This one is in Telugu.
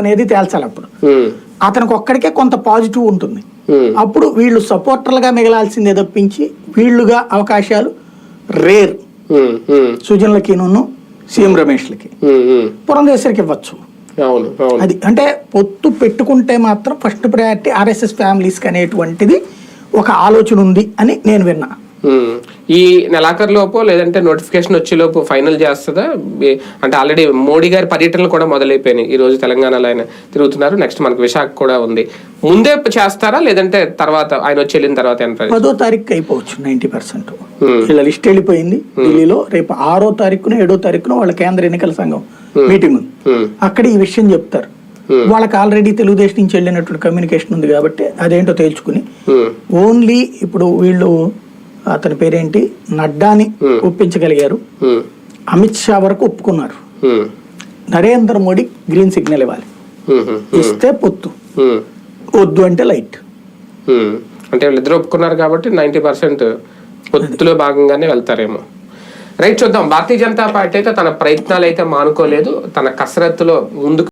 అనేది తేల్చాలి అప్పుడు. అతనికి ఒక్కడికే కొంత పాజిటివ్ ఉంటుంది. అప్పుడు వీళ్ళు సపోర్టర్లుగా మిగలాల్సిందే తప్పించి వీళ్ళుగా అవకాశాలు రేర్. సుజన్లకిను సీఎం రమేష్లకి. పురంధేశ్వరికి ఇవ్వచ్చు. అది అంటే పొత్తు పెట్టుకుంటే మాత్రం ఫస్ట్ ప్రయారిటీ ఆర్ఎస్ఎస్ ఫ్యామిలీస్కి అనేటువంటిది ఒక ఆలోచన ఉంది అని నేను విన్నా. ఈ నెలాఖరు లోపు లేదంటే నోటిఫికేషన్ వచ్చే లోపు ఫైనల్ చేస్తుందా అంటే ఆల్రెడీ మోడీ గారి పర్యటనలు కూడా మొదలైపోయినాయి. ఈ రోజు తెలంగాణలో ఆయన తిరుగుతున్నారు. నెక్స్ట్ మనకు విశాఖ కూడా ఉంది. ముందే చేస్తారా? లేదంటే తర్వాత ఆయన వచ్చి వెళ్ళిన తర్వాత పదో తారీఖు అయిపోవచ్చు నైంటీ పర్సెంట్. ఇలా లిస్ట్ వెళ్ళిపోయింది. ఢిల్లీలో రేపు ఆరో తారీఖున ఏడో తారీఖున వాళ్ళ కేంద్ర ఎన్నికల సంఘం మీటింగ్ ఉంది. అక్కడ ఈ విషయం చెప్తారు. వాళ్ళకి ఆల్రెడీ తెలుగుదేశం నుంచి వెళ్ళినటువంటి కమ్యూనికేషన్ ఉంది కాబట్టి అదేంటో తేల్చుకుని ఓన్లీ ఇప్పుడు వీళ్ళు అతని పేరేంటి? నడ్డాని ఒప్పించగలిగారు. అమిత్ షా వరకు ఒప్పుకున్నారు. నరేంద్ర మోడీ గ్రీన్ సిగ్నల్ ఇవ్వాలి. ఇస్తే పొత్తు. వద్దు అంటే లైట్. అంటే వీళ్ళిద్దరు ఒప్పుకున్నారు కాబట్టి నైంటీ పర్సెంట్ పొత్తులో భాగంగానే వెళ్తారేమో. రైట్ చూద్దాం. భారతీయ జనతా పార్టీ అయితే తన ప్రయత్నాలు అయితే మానుకోలేదు. తన కసరత్తులో ముందుకు